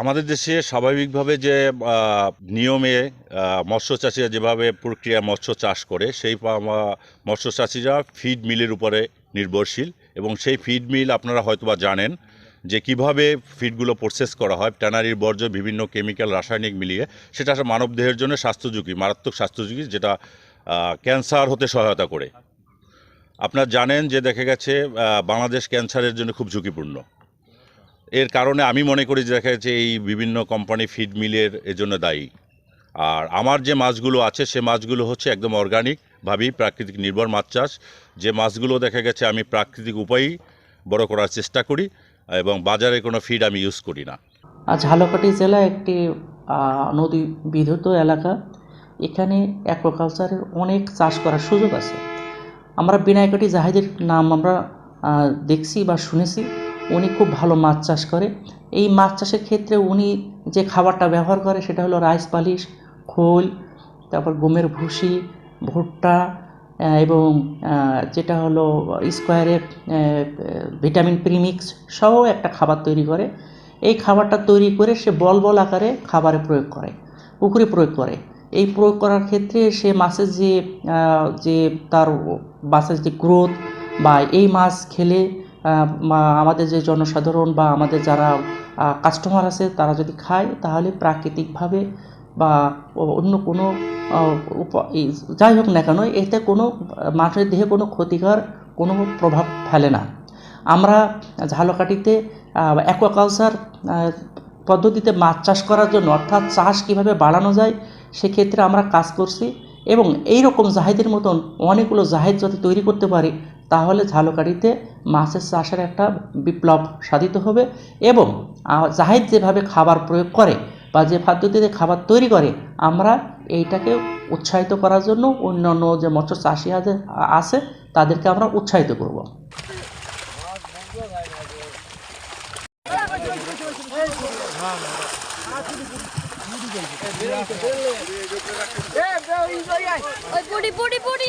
আমাদের দেশে স্বাভাবিকভাবে যে নিয়মে মৎস্য চাষিরা যেভাবে প্রক্রিয়া মৎস্য চাষ করে, সেই মৎস্য চাষিরা ফিড মিলের উপরে নির্ভরশীল এবং সেই ফিড মিল আপনারা হয়তোবা জানেন যে কীভাবে ফিডগুলো প্রসেস করা হয়, ট্যানারির বর্জ্য, বিভিন্ন কেমিক্যাল রাসায়নিক মিলিয়ে, সেটা মানবদেহের জন্য স্বাস্থ্য ঝুঁকি মারাত্মক স্বাস্থ্য ঝুঁকি যেটা ক্যান্সার হতে সহায়তা করে। আপনারা জানেন যে দেখা গেছে বাংলাদেশ ক্যান্সারের জন্য খুব ঝুঁকিপূর্ণ। এর কারণে আমি মনে করি যে দেখা যাচ্ছে এই বিভিন্ন কোম্পানি ফিড মিলের জন্য দায়ী। আর আমার যে মাছগুলো আছে, সে মাছগুলো হচ্ছে একদম অর্গানিকভাবেই প্রাকৃতিক নির্ভর মাছ চাষ। যে মাছগুলো দেখা গেছে আমি প্রাকৃতিক উপায়েই বড় করার চেষ্টা করি এবং বাজারে কোনো ফিড আমি ইউজ করি না। আজ ঝালকাঠি জেলা একটি নদী বিধুত এলাকা। এখানে অ্যাকোয়াকালচারের অনেক চাষ করার সুযোগ আছে। আমরা বিনায়কটি জাহিদের নাম আমরা দেখছি বা শুনেছি। উনি খুব ভালো মাছ চাষ করে। এই মাছ চাষের ক্ষেত্রে উনি যে খাবারটা ব্যবহার করে সেটা হলো রাইস পালিশ, খোল, তারপর গমের ভুসি, ভুট্টা এবং যেটা হলো স্কোয়ারের ভিটামিন প্রিমিক্স সহ একটা খাবার তৈরি করে। এই খাবারটা তৈরি করে সে বল বল আকারে খাবারে প্রয়োগ করে, পুকুরে প্রয়োগ করে। এই প্রয়োগ করার ক্ষেত্রে সে মাছের যে যে তার মাছের যে গ্রোথ বা এই মাছ খেলে আমাদের যে জনসাধারণ বা আমাদের যারা কাস্টমার আছে, তারা যদি খায়, তাহলে প্রাকৃতিকভাবে বা অন্য কোনো যাই হোক না কেন, এতে কোনো, মানুষের দেহে কোনো ক্ষতিকর কোনো প্রভাব ফেলে না। আমরা ঝালকাঠিতে অ্যাকোয়াকালচার পদ্ধতিতে মাছ চাষ করার জন্য, অর্থাৎ চাষ কীভাবে বাড়ানো যায়, সেক্ষেত্রে আমরা কাজ করছি এবং এই রকম জাহেদের মতন অনেকগুলো জাহেদ যদি তৈরি করতে পারি তাহলে ঝালকাঠিতে মাছের চাষের একটা বিপ্লব সাধিত হবে এবং জাহেদ যেভাবে খাবার প্রয়োগ করে বা যে পদ্ধতিতে খাবার তৈরি করে আমরা এইটাকে উৎসাহিত করার জন্য অন্যান্য যে মৎস্য চাষি আছে তাদেরকে আমরা উৎসাহিত করব ওই বুড়ি বুড়ি